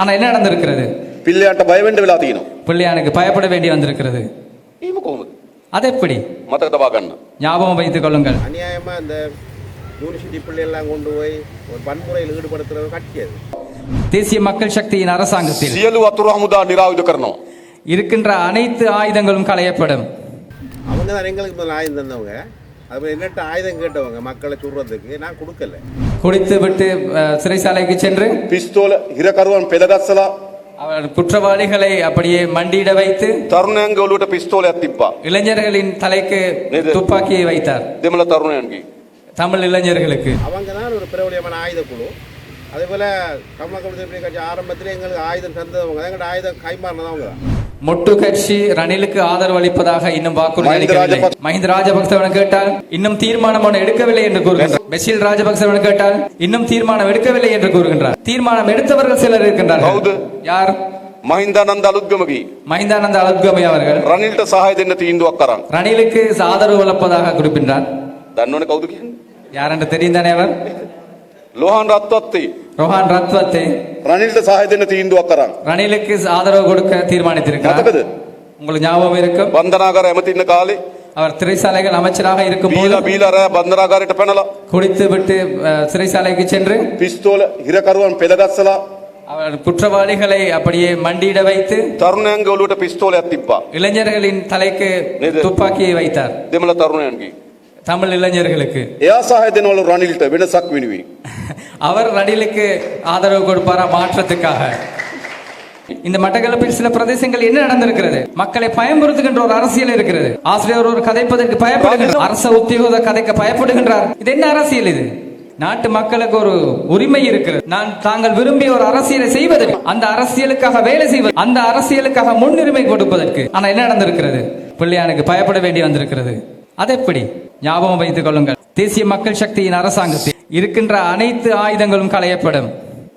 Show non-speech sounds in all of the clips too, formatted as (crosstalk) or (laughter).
ஆனா என்ன நடந்திருக்கிறது? பிள்ளையாட்ட பயவேண்டு விழாத்தீங்கணும் பிள்ளையானுக்கு பயப்பட வேண்டி வந்திருக்கிறது. அது எப்படி மத்தத்தை பார்க்கணும். ஞாபகம் வைத்துக் கொள்ளுங்கள். அநியாயமா இந்த யூனிவர்சிட்டி பிள்ளையெல்லாம் கொண்டு போய் ஒரு வன்முறையில் ஈடுபடுத்துறது கட்டியது. தேசிய மக்கள் சக்தியின் அரசாங்கத்தில் சியலு அத்துராமுதா நிராயுதகரணம். இருக்கின்ற அனைத்து ஆயுதங்களும் களையப்படும். அவங்க தான் எங்களுக்கு முதல் ஆயுதம் தந்தவங்க அது என்னட்ட ஆயுதம் கேட்டவங்க மக்களை சுடுறதுக்கு. நான் கொடுக்கல. குடித்து விட்டு சிறைசாலைக்கு சென்று பிஸ்தோல இரகருவன் பெதகசலா அவர் குற்றவாளிகளை அப்படியே மண்டியிட வைத்து தருணங்களோட பிஸ்தோலை அத்திப்பா இளைஞர்களின் தலைக்கு துப்பாக்கியை வைத்தார். திமல தருணங்கி. தமிழ் இளைஞர்களுக்கு. அவங்க தான் ஒரு பிரபலியமான ஆயுத குழு அதே போல் தமிழக கட்சி ஆரம்பத்தில் எங்களுக்கு ஆயுதம் தந்தவங்க. எங்கள்கிட்ட ஆயுதம் கைமாறினதவங்க தான் மொட்டு கட்சி ரணிலுக்கு ஆதரவு அளிப்பதாக இன்னும் வாக்குறுதி அளிக்கவில்லை. மஹிந்த ராஜபக்சவன் கேட்டால் இன்னும் தீர்மானம் எடுக்கவில்லை என்று கூறுகின்றார். பெஷில் ராஜபக்சவன் கேட்டால் இன்னும் தீர்மானம் எடுக்கவில்லை என்று கூறுகின்றார். தீர்மானம் எடுத்தவர்கள் சிலர் இருக்கின்றார்கள். யார்? ಮಹಿಂದಾನಂದ ಅಲುದ್ಗಮಗಿ ಮಹಿಂದಾನಂದ ಅಲುದ್ಗಮಗಿ ಅವರುಗಳು ರನಿಲ್ಟ ಸಹಾಯದಿಂದ ಇಂದು ಅಕ್ಕರ ರನಿಲಕ್ಕೆ ಸಾದರು ಒಲಪದಾಗ ಕುರಿಪಿನ್ರಾನ್ ದನ್ನೋನೆ ಕೌದು ಯಾರಂತ ತೆರಿಂದಾನೆ அவர்? ಲೋಹಾನ್ ರತ್ವತ್ತಿ ರೋಹಾನ್ ரத்வத்தை. ලොහන් රත්වත්තේ. ரோஹான் ரத்வத்தை රනිල්ට සහය දෙන්න තීන්දුවක් කරන්න. ரணிலுக்கு ஆதரவு கொடுக்க தீர்மானித்திருக்கிறார் මතකද. உங்களுக்கு ஞாபகம் இருக்கும் බන්ධනාකර ඇමතින්න කාලේ அவர் சிறைச்சாலைகள் அமைச்சராக இருக்கும் போது බීලා බීලර බන්ධනාකාරයට පැනලා குடித்து விட்டு அஹ், சிறைச்சாலைக்கு சென்று පිස්තෝල හිරකරුවන් පෙළගස්සලා அவர் குற்றவாளிகளை அப்படியே மண்டியிட வைத்து තරුණයන්ගේ ඔලුවට පිස්තෝලයක් තිබ්බා. இளைஞர்களின் தலைக்கு நேது. துப்பாக்கியை வைத்தார் දෙමළ තරුණයන්ගේ. தமிழ் இளைஞர்களுக்கு. விவசாயத்தின் ஒரு ரணில்ட்ட வினசாக் வினுவி. (laughs) அவர் ரணிலுக்கு ஆதரவு கொடுப்பாரா மாற்றத்துக்காக? இந்த மட்டக்களப்பில் சில பிரதேசங்கள் என்ன நடந்திருக்கிறது? மக்களை பயன்படுத்துகின்ற ஒரு அரசியல் இருக்கிறது. ஆசிரியர் ஒரு கதைப்பதற்கு பயப்படுகின்றார் அரச உத்தியோக கதைக்க பயப்படுகின்றார். இது என்ன அரசியல் இது? நாட்டு மக்களுக்கு ஒரு உரிமை இருக்கிறது. நான் தாங்கள் விரும்பிய ஒரு அரசியலை செய்வதற்கு அந்த அரசியலுக்காக வேலை செய்வது அந்த அரசியலுக்காக முன்னுரிமை கொடுப்பதற்கு. ஆனா என்ன நடந்திருக்கிறது? பிள்ளையானுக்கு பயப்பட வேண்டி வந்திருக்கிறது. அது எப்படி ஞாபகம் வைத்துக் கொள்ளுங்கள். தேசிய மக்கள் சக்தியின் அரசாங்கத்தில் இருக்கின்ற அனைத்து ஆயுதங்களும் களையப்படும்.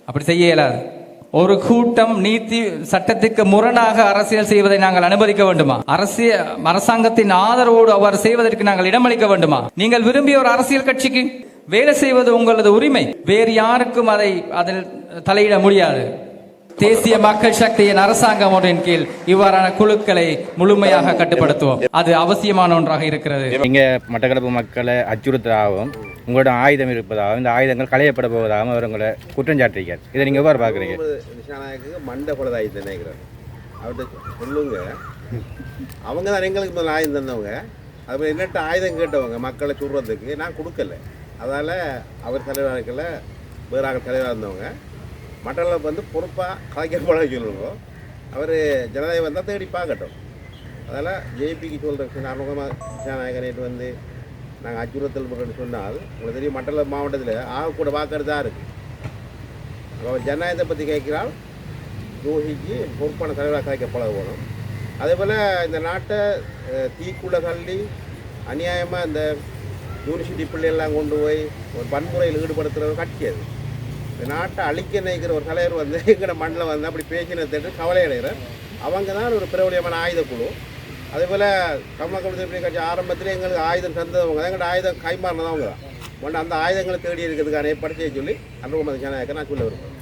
அப்படி செய்ய இயலாது. ஒரு கூட்டம் நீதி சட்டத்திற்கு முரணாக அரசியல் செய்வதை நாங்கள் அனுமதிக்க வேண்டுமா? அரசியல் அரசாங்கத்தின் ஆதரவோடு அவர் செய்வதற்கு நாங்கள் இடமளிக்க வேண்டுமா? நீங்கள் விரும்பிய ஒரு அரசியல் கட்சிக்கு வேலை செய்வது உங்களது உரிமை. வேறு யாருக்கும் அதை அதில் தலையிட முடியாது. தேசிய மக்கள் சக்தியின் அரசாங்கம் ஒன்றின் கீழ் இவ்வாறான குழுக்களை முழுமையாக கட்டுப்படுத்துவோம். அது அவசியமான ஒன்றாக இருக்கிறது. இங்கே மட்டக்களப்பு மக்களை அச்சுறுத்தலாகவும் உங்களோட ஆயுதம் இருப்பதாகவும் இந்த ஆயுதங்கள் களையப்பட போவதாகவும் அவர் உங்களை குற்றம் சாட்டிருக்கார் இதை நீங்கள் எவ்வாறு பார்க்குறீங்க? மண்டை கொலை ஆயுதம் நினைக்கிறேன் அவர்கிட்ட சொல்லுங்க. அவங்க தான் எங்களுக்கு முதல்ல ஆயுதம் தந்தவங்க. அது என்னட்ட ஆயுதம் கேட்டவங்க மக்களை சுடுறதுக்கு. நான் கொடுக்கல. அதால் அவர் தலைவராக இருக்கல வேறு ஆள் தலைவராக இருந்தவங்க. மண்டலம் வந்து பொறுப்பாக கலைக்கப்பட சொல்லுவோம் அவர் ஜனநாயகம் வந்தால் தேடி பார்க்கட்டும். அதனால் ஜேபிக்கு சொல்கிற அறுமுகமாக திசாநாயகர் நேற்று வந்து நாங்கள் அச்சுறுத்தல் பண்ணுறோன்னு சொன்னால் உங்களுக்கு தெரியும் மண்டல மாவட்டத்தில் ஆக கூட வாக்கிறது தான் இருக்குது அவர் ஜனநாயகத்தை பற்றி கேட்கிறால் யோகிக்கு பொறுப்பான தலைவராக கலைக்க பழகணும் அதே போல் இந்த நாட்டை தீக்குள்ள தள்ளி அநியாயமாக இந்த யூனிவர்சிட்டி பிள்ளைகள்லாம் கொண்டு போய் ஒரு வன்முறையில் ஈடுபடுத்துகிற ஒரு கட்சி அது. இந்த நாட்டை அழிக்க நினைக்கிற ஒரு தலைவர் வந்து எங்கட மண்ணில் வந்து அப்படி பேசினதை கவலை அடைகிறேன். அவங்க தான் ஒரு பிரபலியமான ஆயுத அதேபோல் அதே போல் தமிழக விடுதலை கட்சி ஆரம்பத்தில் எங்களுக்கு ஆயுதம் தந்தவங்க தான் எங்கள்ட்ட ஆயுதம் கைமாறினதவங்க தான். உடனே அந்த ஆயுதங்களை தேடி இருக்கிறதுக்கான ஏற்பாடு செய்ய சொல்லி அன்புமதி ஜனநாயகர் நான் சொல்ல விரும்புகிறேன்.